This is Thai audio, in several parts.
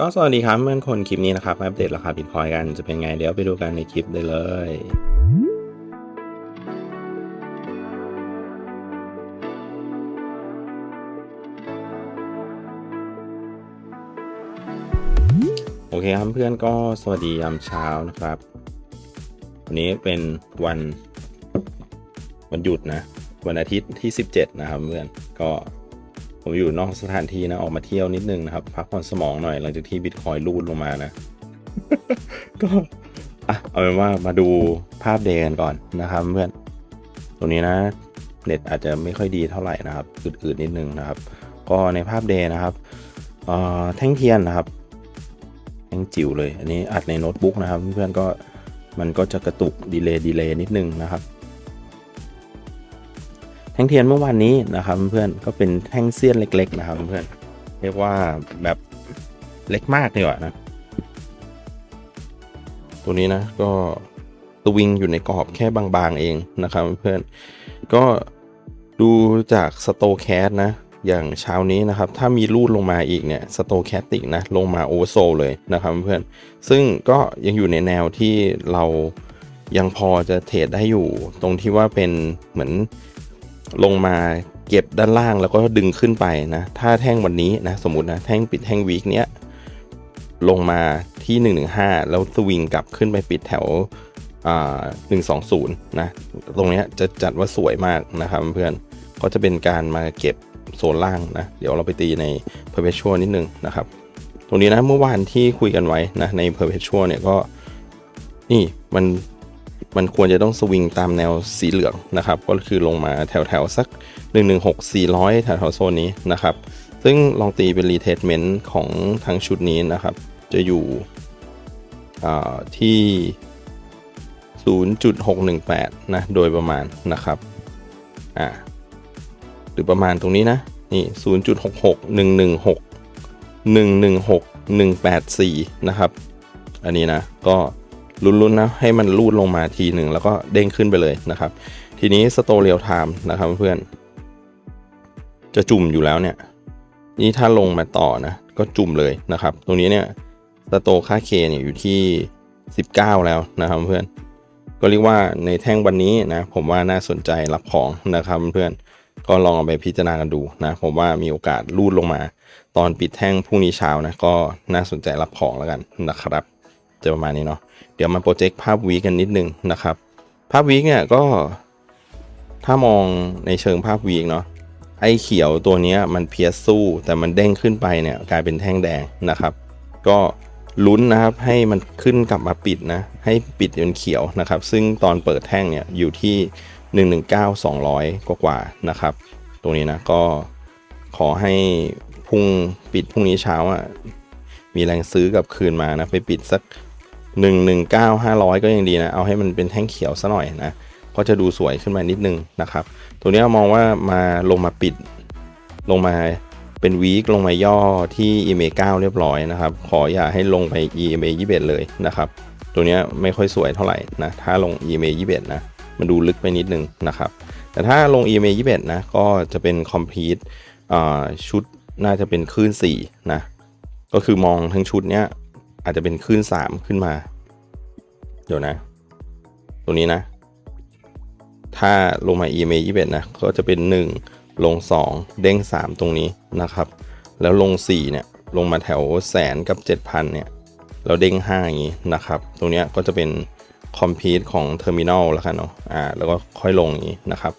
ก็สวัสดีครับเพื่อนคนคลิปนี้นะครับอัปเดตราคาบิตคอยกันจะเป็นไงเดี๋ยวไปดูกันในคลิปได้เลยโอเคครับเพื่อนก็สวัสดียามเช้านะครับ วันนี้เป็นวันวันหยุดนะ วันอาทิตย์ที่ 17 นะครับเพื่อนก็ ผมอยู่นอกสถานที่นะ ออกมาเที่ยวนิดนึงนะครับ พักผ่อนสมองหน่อยหลังจากที่บิตคอยรูดลงมานะ ก็อะเอาเป็นว่ามาดูภาพเดย์กันก่อนนะครับเพื่อนตรงนี้นะเน็ตอาจจะไม่ค่อยดีเท่าไหร่นะครับอืดๆนิดนึงนะครับ ก็ในภาพเดย์นะครับเอ่อแท่งเทียนนะครับแท่งจิ๋วเลย อันนี้อัดในโน้ตบุ๊กนะครับ เพื่อนๆก็มันก็จะกระตุกดีเลย์ดีเลย์นิดนึงนะครับ แท่งเทียนเมื่อวานนี้นะครับเพื่อนก็เป็นแท่งเสี้ยนเล็ก ๆ นะครับเพื่อนเรียกว่าแบบเล็กมากดีกว่านะ ตัวนี้นะก็ตวิงอยู่ในกรอบแค่บางๆเองนะครับเพื่อนก็ดูจากสโตแคสนะอย่างเช้านี้นะครับ ถ้ามีรูดลงมาอีกเนี่ยสโตแคสติกนะ ลงมาโอเวอร์โซเลยนะครับเพื่อนซึ่งก็ยังอยู่ในแนวที่เรายังพอจะเทรดได้อยู่ ตรงที่ว่าเป็นเหมือน ลงมาเก็บด้านล่างแล้วก็ดึงขึ้นไปนะ ถ้าแท่งวันนี้นะ สมมตินะแท่งปิดแท่งวีคเนี้ยลงมาที่ 115 แล้วสวิงกลับขึ้นไปปิดแถวอ่า120นย์นะ ตรงนี้จะจัดว่าสวยมากนะครับเพื่อนก็จะเป็นการมาเก็บโซนล่างนะ เดี๋ยวเราไปตีใน perpetual นิดนึงนะครับ ตรงนี้นะเมื่อวานที่คุยกันไว้นะใน perpetual เนี่ยก็นี่มัน มันควรจะต้องสวิงตามแนวสีเหลืองนะครับ ก็คือลงมาแถวแถวๆสัก 116 400 แถวแถวๆโซนนี้นะครับ ซึ่งลองตีเป็นรีเทสเมนต์ของทั้งชุดนี้นะครับ จะอยู่ที่ 0.618 นะ โดยประมาณนะครับอ่าหรือประมาณตรงนี้นะ นี่ 0.66 116 116 184 นะครับ อันนี้นะ ก็ ลุ้นๆนะให้มันรูดลงมาทีหนึ่งแล้วก็เด้งขึ้นไปเลยนะครับ ทีนี้สโตเรียลไทม์นะครับเพื่อนจะจุ่มอยู่แล้วเนี่ยนี่ถ้าลงมาต่อนะก็จุ่มเลยนะครับ ตรงนี้เนี่ยสโตค่าเคเนี่ยอยู่ที่ 19 แล้วนะครับเพื่อนก็เรียกว่าในแท่งวันนี้นะผมว่าน่าสนใจรับของนะครับเพื่อนก็ลองเอาไปพิจารณากันดูนะผมว่ามีโอกาสรูดลงมา ตอนปิดแท่งพรุ่งนี้เช้านะก็น่าสนใจรับของแล้วกันนะครับจะประมาณนี้เนาะ เดี๋ยวมาโปรเจกต์ภาพวีกันนิดนึงนะครับ ภาพวีคเนี่ยก็ถ้ามองในเชิงภาพวีคเนาะไอ้เขียวตัวนี้มันเพียสู้ แต่มันเด้งขึ้นไปเนี่ยกลายเป็นแท่งแดงนะครับ ก็ลุ้นนะครับให้มันขึ้นกลับมาปิดนะให้ปิดเป็นเขียวนะครับ ซึ่งตอนเปิดแท่งเนี่ยอยู่ที่ 119 200 กว่ากว่านะครับ ตรงนี้นะก็ขอให้พุ่งปิดพรุ่งนี้เช้าอะมีแรงซื้อกลับคืนมานะไปปิดสัก 119 500 ก็ยังดีนะ เอาให้มันเป็นแท่งเขียวซะหน่อยนะ ก็จะดูสวยขึ้นมานิดนึงนะครับ ตัวนี้มองว่ามาลงมาปิด ลงมาเป็นวีคลงมาย่อที่ EMA 9 เรียบร้อยนะครับ ขออย่าให้ลงไป EMA 21 เลยนะครับ ตัวนี้ไม่ค่อยสวยเท่าไหร่นะ ถ้าลง EMA 21 นะ มันดูลึกไปนิดนึงนะครับ แต่ถ้าลง EMA 21 นะ ก็จะเป็น complete ชุดน่าจะเป็นคลื่น4นะ ก็คือมองทั้งชุดเนี้ย อาจจะเป็นคลื่น3ขึ้นมา เดี๋ยวนะ ตัวนี้นะ ถ้าลงมา EMA 21นะ ก็จะเป็น 1 ลง 2 เด้ง 3 ตรงนี้นะครับ แล้วลง 4 เนี่ย ลงมาแถวแสนกับ 7,000 เนี่ยแล้วเด้ง 5 อย่างนี้นะครับ ตรงนี้ก็จะเป็นคอมพีทของเทอร์มินอลแล้วกันเนาะ อ่า แล้วก็ค่อยลงอย่างนี้นะครับ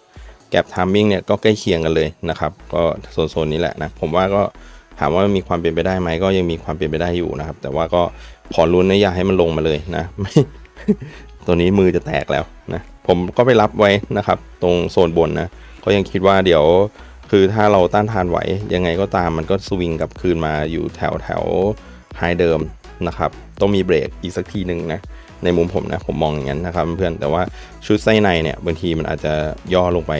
แกลบทามมิ่งเนี่ยก็ใกล้เคียงกันเลยนะครับ ก็โซนๆนี้แหละนะ ผมว่าก็ ถามว่ามีความเป็นไปได้ไหมก็ยังมีความเป็นไปได้อยู่นะครับ แต่ว่าก็ขอรุ้นนะอย่าให้มันลงมาเลยนะตัวนี้มือจะแตกแล้วนะผมก็ไปรับไว้นะครับ ตรงโซนบนนะก็ยังคิดว่าเดี๋ยวคือถ้าเราต้านทานไหวยังไงก็ตามมันก็สวิงกลับคืนมาอยู่แถวแถวไฮเดิมนะครับต้องมีเบรกอีกสักทีหนึ่งนะในมุมผมนะผมมองอย่างนั้นนะครับเพื่อนแต่ว่าชุดไส้ในเนี่ยบางทีมันอาจจะย่อลงไป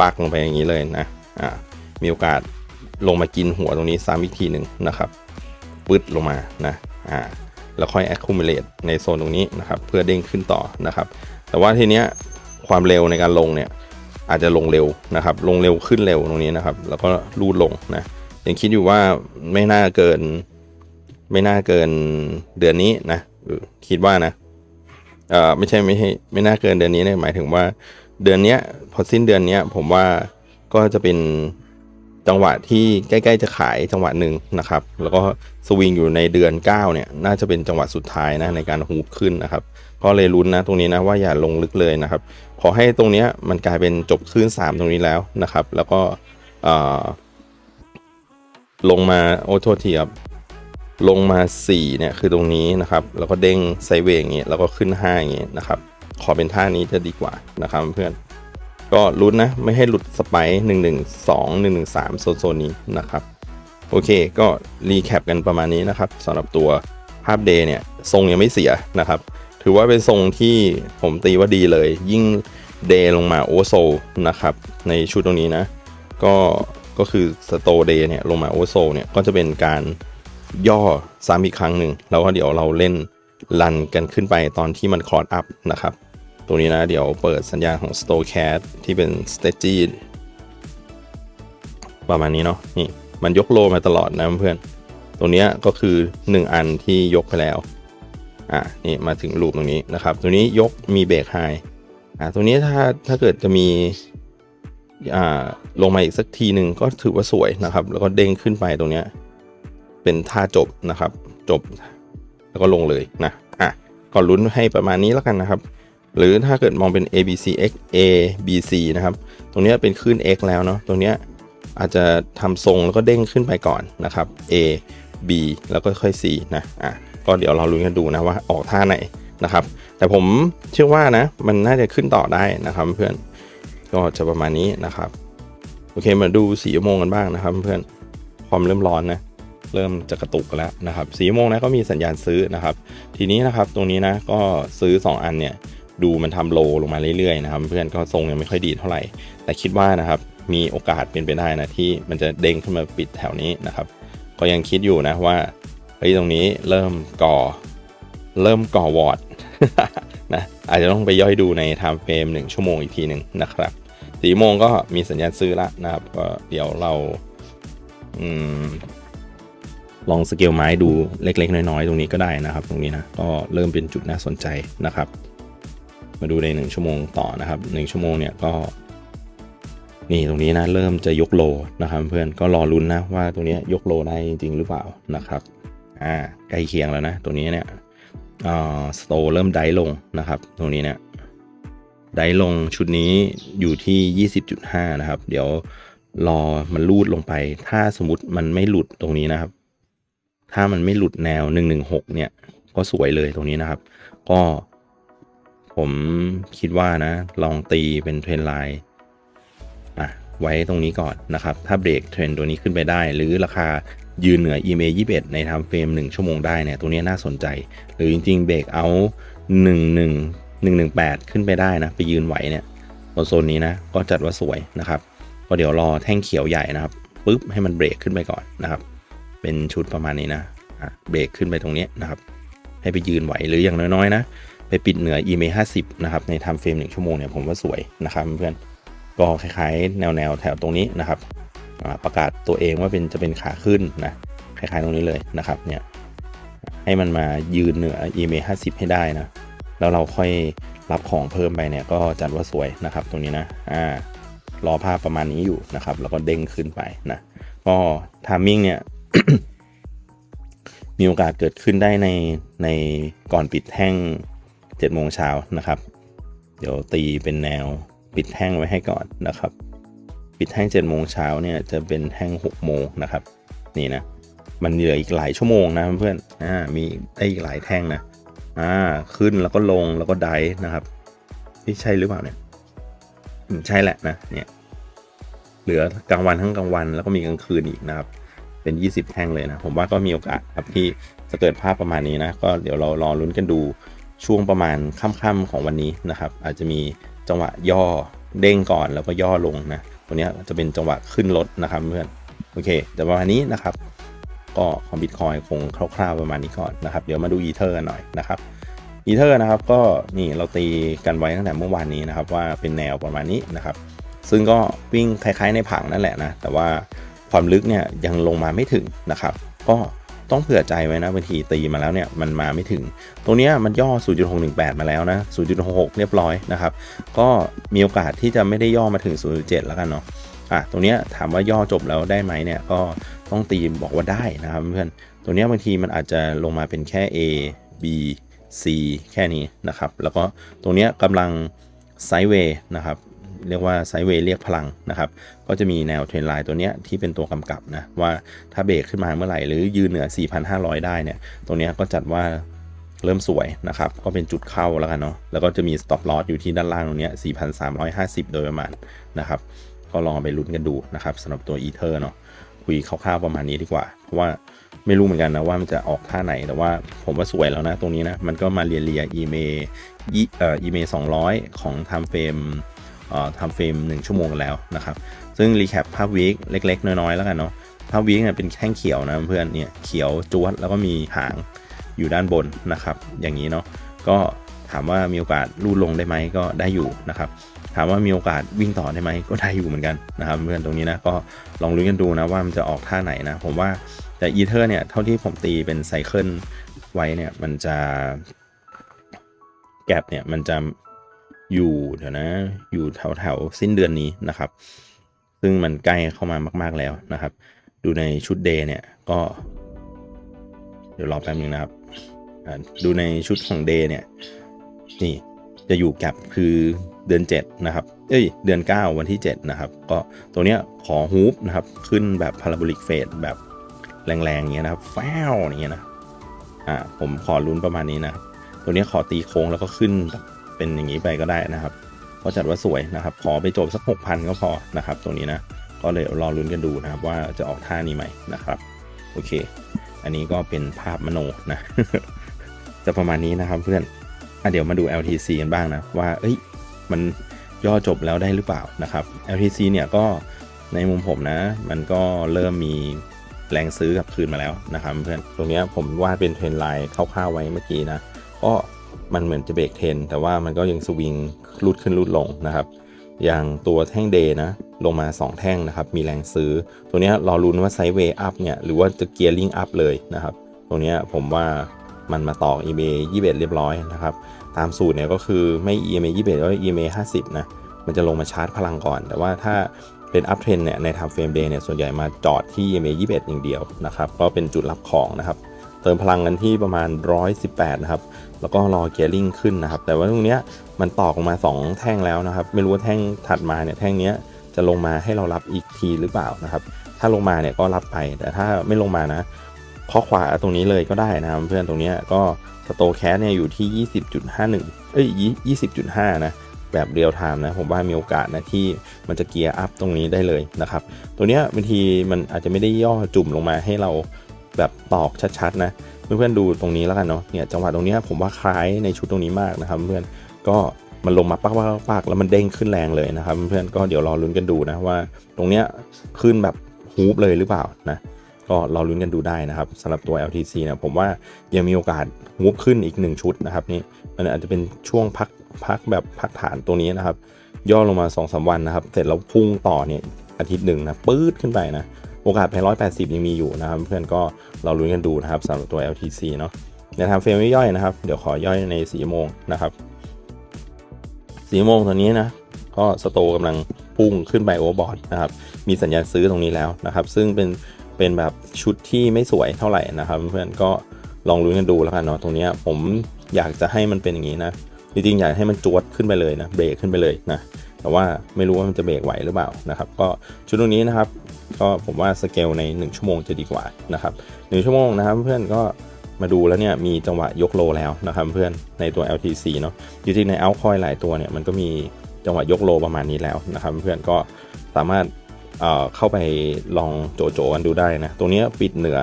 ปักลงไปอย่างนี้เลยนะอ่ามีโอกาส ลงมากินหัวตรงนี้ซ้ำอีกทีหนึ่งนะครับปึ๊ดลงมานะอ่าแล้วค่อย accumulate ในโซนตรงนี้นะครับเพื่อเด้งขึ้นต่อนะครับ แต่ว่าทีเนี้ยความเร็วในการลงเนี่ยอาจจะลงเร็วนะครับ ลงเร็วขึ้นเร็วตรงนี้นะครับ แล้วก็ลูดลงนะยังคิดอยู่ว่าไม่น่าเกิน ไม่น่าเกินเดือนนี้นะคิดว่านะเออไม่ใช่ไม่ใช่ไม่น่าเกินเดือนนี้เนี่ยหมายถึงว่า เดือนเนี้ยพอสิ้นเดือนเนี้ยผมว่าก็จะเป็น จังหวะที่ใกล้ๆจะขายจังหวะหนึ่งนะครับ แล้วก็สวิงอยู่ในเดือน 9 เนี่ย น่าจะเป็นจังหวะสุดท้ายนะในการฮูบขึ้นนะครับ ก็เลยลุ้นนะตรงนี้นะว่าอย่าลงลึกเลยนะครับ ขอให้ตรงนี้มันกลายเป็นจบคลื่น3 ตรงนี้แล้วนะครับ แล้วก็ลงมาโอ้โทษทีครับลงมา 4 เนี่ยคือตรงนี้นะครับ แล้วก็เด้งไซเวย์อย่างเงี้ยแล้วก็ขึ้น 5 อย่างเงี้ยนะครับ ขอเป็นท่านี้จะดีกว่านะครับเพื่อน ก็ลุ้นนะ ไม่ให้หลุดสไปค์1 1 2 1 1 3โซนโซนนี้นะครับ โอเคก็รีแคปกันประมาณนี้นะครับสำหรับตัวภาพเดย์เนี่ย ทรงยังไม่เสียนะครับ ถือว่าเป็นทรงที่ผมตีว่าดีเลย ยิ่งเดย์ลงมาโอโซนะครับ ในชุดตรงนี้นะ ก็ก็คือสโตเดย์เนี่ยลงมาโอโซเนี่ยก็จะเป็นการย่อซ้ำอีกครั้งหนึ่งแล้วก็เดี๋ยวเราเล่นรันกันขึ้นไปตอนที่มันคลอดอัพนะครับ ตรงนี้นะเดี๋ยวเปิดสัญญาณของ s t o c a t ที่เป็น s t a g e ประมาณนี้เนาะนี่มันยกโลมาตลอดนะเพื่อนตรงเนี้ยก็คือ 1 อันที่ยกไปแล้วอะนี่มาถึงรูปตรงนี้นะครับ ตัวนี้ยกมีเบรกไฮอะตรงนี้ถ้าถ้าเกิดจะมีอ่าลงมาอีกสักทีหนึ่งก็ถือว่าสวยนะครับ แล้วก็เด้งขึ้นไปตรงเนี้ยเป็นท่าจบนะครับ จบ แล้วก็ลงเลยนะอะก็ลุ้นให้ประมาณนี้แล้วกันนะครับ หรือถ้าเกิดมองเป็น A B C X A B C นะครับ ตรงนี้เป็นคลื่น X แล้วเนาะ ตรงนี้อาจจะทำทรงแล้วก็เด้งขึ้นไปก่อนนะครับ A B แล้วก็ค่อย C นะ อะ ก็เดี๋ยวเราลุ้นกันดูนะว่าออกท่าไหนนะครับ แต่ผมเชื่อว่านะ มันน่าจะขึ้นต่อได้นะครับเพื่อน ก็จะประมาณนี้นะครับ โอเค มาดูสีโมงกันบ้างนะครับ เพื่อน ความเริ่มร้อนนะ เริ่มจะกระตุกแล้วนะครับสีโมงนะก็มีสัญญาณซื้อนะครับ ทีนี้นะครับตรงนี้นะก็ซื้อ 2 อันเนี่ย ดูมันทำโลลงมาเรื่อยๆนะครับ เพื่อนก็ทรงยังไม่ค่อยดีเท่าไหร่ แต่คิดว่านะครับมีโอกาสเป็นไปได้นะที่มันจะเด้งขึ้นมาปิดแถวนี้นะครับ ก็ยังคิดอยู่นะว่าเฮ้ยตรงนี้เริ่มก่อเริ่มก่อวอร์ดนะอาจจะต้องไปย่อยดูในไทม์เฟรมหนึ่งชั่วโมงอีกทีหนึ่งนะครับสีโมงก็มีสัญญาณซื้อละนะครับก็เดี๋ยวเราอลองสเกลไม้ดูเล็ก ๆ น้อย ๆ ตรงนี้ก็ได้นะครับ ตรงนี้นะก็เริ่มเป็นจุดน่าสนใจนะครับ มาดูใน 1 ชั่วโมงต่อนะครับ 1 ชั่วโมงเนี่ยก็ นี่ตรงนี้นะเริ่มจะยกโลนะครับเพื่อนก็รอลุ้นนะว่าตรงนี้ยกโลได้จริงหรือเปล่านะครับอ่าใกล้เคียงแล้วนะตัวนี้เนี่ยอ่าสโตเริ่มไดลงนะครับ ตรงนี้เนี่ยไดลงชุดนี้อยู่ที่ 20.5 นะครับ เดี๋ยวรอมันลูดลงไป ถ้าสมมติมันไม่หลุดตรงนี้นะครับ ถ้ามันไม่หลุดแนว 116 เนี่ย ก็สวยเลยตรงนี้นะครับ ก็ ผมคิดว่านะ ลองตีเป็นเทรนไลน์อะไว้ตรงนี้ก่อนนะครับ ถ้าเบรกเทรนตัวนี้ขึ้นไปได้ หรือราคายืนเหนือ EMA 21 ในทม์เฟรม 1 ชั่วโมงได้เนี่ยตัวนี้น่าสนใจ หรือจริงๆเบรกเอา11 118 ขึ้นไปได้นะ ไปยืนไหวเนี่ยโซนนี้นะ ก็จัดว่าสวยนะครับก็เดี๋ยวรอแท่งเขียวใหญ่นะครับปุ๊บให้มันเบรกขึ้นไปก่อนนะครับ เป็นชุดประมาณนี้นะเบรกขึ้นไปตรงนี้นะครับ ให้ไปยืนไหวหรืออย่างน้อยๆนะ ไปปิดเหนือ EMA 50 นะครับ ในไทม์เฟรม1ชั่วโมงเนี่ยผมว่าสวยนะครับเพื่อนก็คล้ายๆ แนวๆ แถวตรงนี้นะครับประกาศตัวเองว่าเป็นจะเป็นขาขึ้นนะคล้ายๆตรงนี้เลยนะครับเนี่ยให้มันมายืนเหนือ EMA 50 ให้ได้นะแล้วเราค่อยรับของเพิ่มไปเนี่ยก็จัดว่าสวยนะครับตรงนี้นะอ่ารอภาพประมาณนี้อยู่นะครับ แล้วก็เด้งขึ้นไปนะก็ทามมิ่งเนี่ยมีโอกาสเกิดขึ้นได้ในในก่อนปิดแท่ง 7โมงเช้านะครับ เดี๋ยวตีเป็นแนวปิดแท่งไว้ให้ก่อนนะครับ ปิดแท่ง7โมงเช้าเนี่ยจะเป็นแท่ง6โมงนะครับ นี่นะ มันเหลืออีกหลายชั่วโมงนะเพื่อนอ่ามีได้อีกหลายแท่งนะอ่าขึ้นแล้วก็ลงแล้วก็ไดฟ์นะครับนี่ใช่หรือเปล่าเนี่ยใช่แหละนะเนี่ยเหลือกลางวันทั้งกลางวันแล้วก็มีกลางคืนอีกนะครับ เป็น 20 แท่งเลยนะ ผมว่าก็มีโอกาสครับที่จะเกิดภาพประมาณนี้นะ ก็เดี๋ยวเรารอลุ้นกันดู ช่วงประมาณค่ำๆของวันนี้นะครับ อาจจะมีจังหวะย่อเด้งก่อนแล้วก็ย่อลงนะตัวนี้จะเป็นจังหวะขึ้นรถนะครับเพื่อนโอเค แต่ประมาณนี้นะครับ ก็ของบิตคอยคงคร่าวๆประมาณนี้ก่อนนะครับ เดี๋ยวมาดูอีเทอร์กันหน่อยนะครับอีเทอร์นะครับก็นี่เราตีกันไว้ตั้งแต่เมื่อวานนี้นะครับ ว่าเป็นแนวประมาณนี้นะครับ ซึ่งก็วิ่งคล้ายๆในผังนั่นแหละนะ แต่ว่าความลึกเนี่ยยังลงมาไม่ถึงนะครับ ก็ ต้องเผื่อใจไว้นะบางทีตีมาแล้วเนี่ยมันมาไม่ถึง ตรงนี้มันย่อ 0.618 มาแล้วนะ 0.66 เรียบร้อยนะครับก็มีโอกาสที่จะไม่ได้ย่อมาถึง 0.7 แล้วกันเนาะอะตรงนี้ถามว่าย่อจบแล้วได้ไหมเนี่ยก็ต้องตีบอกว่าได้นะครับเพื่อนตัวนี้บางทีมันอาจจะลงมาเป็นแค่ A B C แค่นี้นะครับ แล้วก็ตรงนี้กำลังไซด์เวย์นะครับ เรียกว่าไซเวย์เรียกพลังนะครับ ก็จะมีแนวเทรนไลน์ตัวเนี้ยที่เป็นตัวกำกับนะว่าถ้าเบรกขึ้นมาเมื่อไหร่ หรือยืนเหนือ 4,500 ได้เนี่ยตรงเนี้ยก็จัดว่าเริ่มสวยนะครับ ก็เป็นจุดเข้าแล้วกันเนาะแล้วก็จะมี stop loss อยู่ที่ด้านล่างตรงเนี้ย4,350 โดยประมาณนะครับ ก็ลองไปลุ้นกันดูนะครับสำหรับตัวอีเทอร์เนาะคุยคร่าวๆประมาณนี้ดีกว่า เพราะว่าไม่รู้เหมือนกันนะว่ามันจะออกท่าไหนแต่ว่าผมว่าสวยแล้วนะตรงนี้นะ มันก็มาเรียเรียอีเมอีเอ่ออีเมสองร้อยของไทม์เฟรม ทม์เฟรมหนึ่งชั่วโมงกันแล้วนะครับ ซึ่งรีแคปภาพวีคเล็ก ๆ น้อยๆแล้วกันเนาะภาพวีคเนี่ยเป็นแท่งเขียวนะเพื่อนเนี่ยเขียวจวดแล้วก็มีหางอยู่ด้านบนนะครับ อย่างนี้เนาะก็ถามว่ามีโอกาสลู่ลงได้ไหมก็ได้อยู่นะครับ ถามว่ามีโอกาสวิ่งต่อได้ไหมก็ได้อยู่เหมือนกันนะครับ เพื่อนตรงนี้นะก็ลองลุ้นกันดูนะว่ามันจะออกท่าไหนนะ ผมว่าแต่อีเทอร์เนี่ยเท่าที่ผมตีเป็นไซเคิลไว้เนี่ยมันจะแกลบเนี่ยมันจะ อยู่เดี๋ยวนะ อยู่แถวแถวๆสิ้นเดือนนี้นะครับ ซึ่งมันใกล้เข้ามามาก ๆแล้วนะครับ ดูในชุดเดย์เนี่ยก็ เดี๋ยวรอแป๊บนึงนะครับดูในชุดของเดย์เนี่ย นี่จะอยู่แกลบคือเดือน 7 นะครับ เอ้ย เดือน 9 วันที่ 7 นะครับ ก็ตัวเนี้ยขอฮูปนะครับ ขึ้นแบบพาราโบลิกเฟสแบบแรงๆอย่างเงี้ยนะครับแฟวอย่างเงี้ยนะ อ่า ผมขอลุ้นประมาณนี้นะ ตัวเนี้ยขอตีโค้งแล้วก็ขึ้นแบบ เป็นอย่างนี้ไปก็ได้นะครับ ก็จัดว่าสวยนะครับ ขอไปจบสัก 6,000 ก็พอนะครับ ตรงนี้นะ ก็เลยรอลุ้นกันดูนะครับ ว่าจะออกท่านี้ไหมนะครับ โอเค อันนี้ก็เป็นภาพมโนนะ จะประมาณนี้นะครับเพื่อนอะเดี๋ยวมาดู LTC กันบ้างนะ ว่า เอ้ย มันย่อจบแล้วได้หรือเปล่านะครับ LTC เนี่ยก็ในมุมผมนะ มันก็เริ่มมีแรงซื้อกับคืนมาแล้วนะครับเพื่อน ตรงนี้ผมวาดเป็นเทรนไลน์คร่าวๆไว้เมื่อกี้นะ ก็ มันเหมือนจะเบรกเทรนแต่ว่ามันก็ยังสวิงลุดขึ้นลุดลงนะครับ อย่างตัวแท่งเดย์นะลงมา 2 แท่งนะครับ มีแรงซื้อ ตัวนี้รอรุ้นว่าไซด์เวย์อัพเนี่ย หรือว่าจะเกียร์ลิงอัพเลยนะครับตรงนี้ผมว่ามันมาต่อ EMA 21 เรียบร้อยนะครับ ตามสูตรเนี่ยก็คือไม่ EMA 21ก็ EMA 50 นะ มันจะลงมาชาร์จพลังก่อน แต่ว่าถ้าเป็นอัพเทรนเนี่ยใน time frame day เนี่ยส่วนใหญ่มาจอดที่ EMA 21 อย่างเดียวนะครับ ก็เป็นจุดรับของนะครับ เติมพลังกันที่ประมาณ 118 นะครับ แล้วก็รอเกียร์ลิงขึ้นนะครับ แต่ว่าตรงเนี้ยมันตอกออกมา 2 แท่งแล้วนะครับ ไม่รู้ว่าแท่งถัดมาเนี่ยแท่งเนี้ยจะลงมาให้เรารับอีกทีหรือเปล่านะครับ ถ้าลงมาเนี่ยก็รับไป แต่ถ้าไม่ลงมานะข้อขวาตรงนี้เลยก็ได้นะครับเพื่อนตรงเนี้ยก็สโตแคสเนี่ยอยู่ที่ 20.51 เอ้ย 20.5 นะแบบเรียลไทม์นะผมว่ามีโอกาสนะที่มันจะเกียร์อัพตรงนี้ได้เลยนะครับ ตัวเนี้ยบางทีมันอาจจะไม่ได้ย่อจุ่มลงมาให้เราแบบตอกชัดๆนะ เพื่อนๆดูตรงนี้แล้วกันเนาะเนี่ยจังหวะตรงนี้ผมว่าคล้ายในชุดตรงนี้มากนะครับเพื่อนก็มันลงมาปักปักปักแล้วมันเด้งขึ้นแรงเลยนะครับ เพื่อนก็เดี๋ยวรอลุ้นกันดูนะว่า ตรงเนี้ยขึ้นแบบฮูปเลยหรือเปล่านะก็รอลุ้นกันดูได้นะครับสำหรับตัว LTC นี่ยผมว่ายังมีโอกาสงบขึ้นอีก 1 ชุดนะครับนี่มันอาจจะเป็นช่วงพักพักแบบพักฐานตัวนี้นะครับ ย่อลงมา2อสวันนะครับ เสร็จแล้วพุ่งต่อเนี่ยอาทิตย์หนึ่งนะปื๊ดขึ้นไปนะ โอกาสไปร้อยแปดสิบยังมีอยู่นะครับ เพื่อนก็เราลุ้นกันดูนะครับสำหรับตัว LTC เนาะในทางเฟรมย่อยนะครับ เดี๋ยวขอย่อยในสีโมงนะครับสีโมงตัวนี้นะก็สโตกำลังพุ่งขึ้นไปโอเวอร์บอร์ดนะครับมีสัญญาณซื้อตรงนี้แล้วนะครับ ซึ่งเป็นเป็นแบบชุดที่ไม่สวยเท่าไหร่นะครับ เพื่อนก็ลองลุ้นกันดูแล้วกันเนาะตรงนี้ผมอยากจะให้มันเป็นอย่างนี้นะจริงๆอยากให้มันจวดขึ้นไปเลยนะเบรกขึ้นไปเลยนะ แต่ว่าไม่รู้ว่ามันจะเบรกไหวหรือเปล่านะครับ ก็ชุดตรงนี้นะครับ ก็ผมว่าสเกลใน 1 ชั่วโมงจะดีกว่านะครับหชั่วโมงนะครับ เพื่อนก็มาดูแล้วเนี่ยมีจังหวะยกโลแล้วนะครับ เพื่อนในตัว LTC เนาะจริงๆใน altcoin หลายตัวเนี่ยมันก็มีจังหวะยกโลประมาณนี้แล้วนะครับ เพื่อนก็สามารถเเข้าไปลองโจโจกันดูได้นะตรงนี้ปิดเหนือ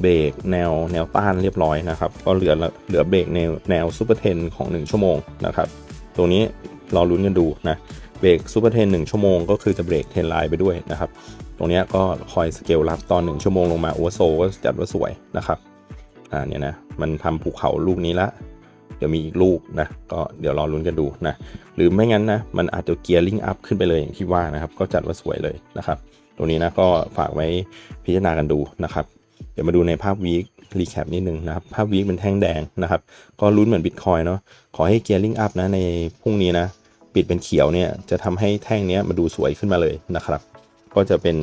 เบรกแนวแนวต้านเรียบร้อยนะครับ ก็เหลือเหลือเบรกแนวแนวซูเปอร์เทนของ 1 ชั่วโมงนะครับ ตรงนี้รอลุ้นกันดูนะ เบรกซูเปอร์เทนหนึ่งชั่วโมงก็คือจะเบรกเทนไลน์ไปด้วยนะครับ ตรงนี้ก็คอยสเกลรับตอน 1 ชั่วโมงลงมาโอเวอร์โซก็จัดว่าสวยนะครับอ่าเนี่ยนะมันทำภูเขาลูกนี้ละ เดี๋ยวมีอีกลูกนะก็เดี๋ยวรอลุ้นกันดูนะหรือไม่งั้นนะมันอาจจะเกียร์ลิงอัพขึ้นไปเลยอย่างที่ว่านะครับ ก็จัดว่าสวยเลยนะครับตรงนี้นะก็ฝากไว้พิจารณากันดูนะครับ เดี๋ยวมาดูในภาพวีครีแคปนิดนึงนะครับ ภาพวีคเป็นแท่งแดงนะครับ ก็ลุ้นเหมือนบิตคอยเนาะขอให้เกียร์ลิงอัพนะในพรุ่งนี้นะ ปิดเป็นเขียวเนี่ยจะทำให้แท่งนี้มาดูสวยขึ้นมาเลยนะครับ ก็จะเป็น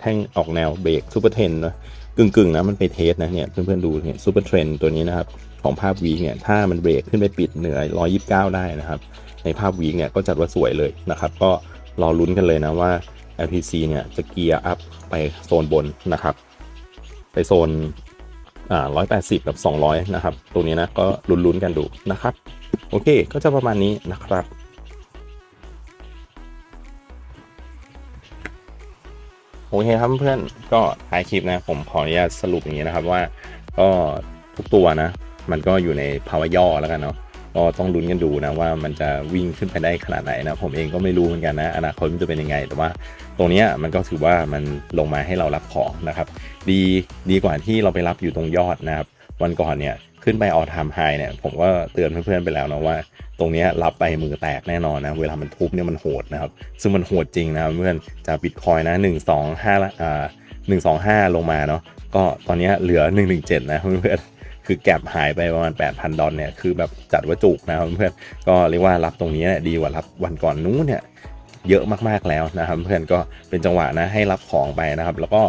แท่งออกแนวเบรกซูเปอร์เทนนะกึ่งๆนะมันไปเทสนะเนี่ยเพื่อนๆดูเนี่ยซูเปอร์เทรนตัวนี้นะครับของภาพวีเนี่ยถ้ามันเบรกขึ้นไปปิดเหนือ 129 ได้นะครับ ในภาพวีเนี่ยก็จัดว่าสวยเลยนะครับ ก็รอลุ้นกันเลยนะว่า LTC เนี่ยจะเกียร์อัพไปโซนบนนะครับ ไปโซนอ่า180 กับ 200 นะครับตรงนี้นะก็ลุ้นๆกันดูนะครับ โอเคก็จะประมาณนี้นะครับ โอเคครับเพื่อนก็ท้ายคลิปนะผมขออนุญาตสรุปอย่างนี้นะครับว่าก็ทุกตัวนะ มันก็อยู่ในภาวะย่อแล้วกันเนาะก็ต้องลุ้นกันดูนะว่ามันจะวิ่งขึ้นไปได้ขนาดไหนนะผมเองก็ไม่รู้เหมือนกันนะอนาคตมันจะเป็นยังไง แต่ว่าตรงเนี้ยมันก็ถือว่ามันลงมาให้เรารับของนะครับ ดีดีกว่าที่เราไปรับอยู่ตรงยอดนะครับ วันก่อนเนี่ย ขึ้นไปออทามไฮเนี่ยผมก็เตือนเพื่อนๆไปแล้วนะว่า ตรงนี้รับไปมือแตกแน่นอนนะ เวลามันทุบเนี่ยมันโหดนะครับ ซึ่งมันโหดจริงนะเพื่อนจากบิตคอยนะหนึ่งสองห้าอ่าหนึ่งสองห้าลงมาเนาะก็ตอนนี้เหลือหนึ่งหนึ่งเจ็ดนะเพื่อนคือแก็บหายไปประมาณ 8,000 ดอลเนี่ยคือแบบจัดว่าจุกนะครับเพื่อนก็เรียกว่ารับตรงนี้เนี่ยดีกว่ารับวันก่อนนู้นเนี่ย เยอะมากๆแล้วนะครับ เพื่อนก็เป็นจังหวะนะให้รับของไปนะครับ แล้วก็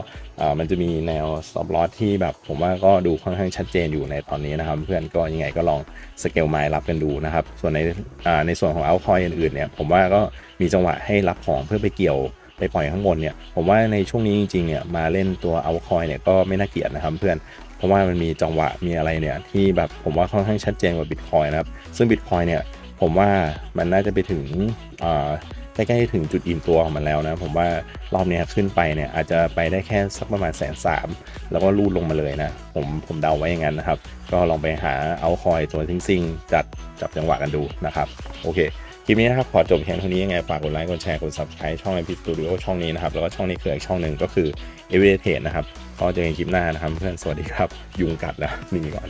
มันจะมีแนว stop loss ที่แบบผมว่าก็ดูค่อนข้างชัดเจนอยู่ในตอนนี้นะครับ เพื่อนก็ยังไงก็ลองสเกลไมล์รับกันดูนะครับ ส่วนในในส่วนของเอาคอยอื่นๆเนี่ยผมว่าก็มีจังหวะให้รับของเพื่อไปเกี่ยวไปปล่อยข้างบนเนี่ยผมว่าในช่วงนี้จริงๆเนี่ยมาเล่นตัวเอาคอยเนี่ยก็ไม่น่าเกลียดนะครับเพื่อนเพราะว่ามันมีจังหวะมีอะไรเนี่ยที่แบบผมว่าค่อนข้างชัดเจนกว่าบิตคอยนะครับซึ่งบิตคอยเนี่ยผมว่ามันน่าจะไปถึงอ่า ล้ ๆ ถึงจุดอิ่มตัวของมันแล้วนะผมว่ารอบนี้ขึ้นไปเนี่ยอาจจะไปได้แค่สักประมาณแสนสามแล้วก็ลูดลงมาเลยนะผมผมเดาไว้อย่างนั้นนะครับ ก็ลองไปหาเอาคอยตัวซิงซิงจัดจับจังหวะกันดูนะครับ โอเคคลิปนี้นะครับขอจบเพียงเท่านี้ยังไงฝากกดไลค์กดแชร์กด subscribe ช่อง MP Studio ช่องนี้นะครับแล้วก็ช่องนี้คืออีกช่องหนึ่งก็คือ Everyday Trade นะครับก็เจอกันคลิปหน้านะครับเพื่อนสวัสดีครับยุงกัดแล้วนี่ก่อน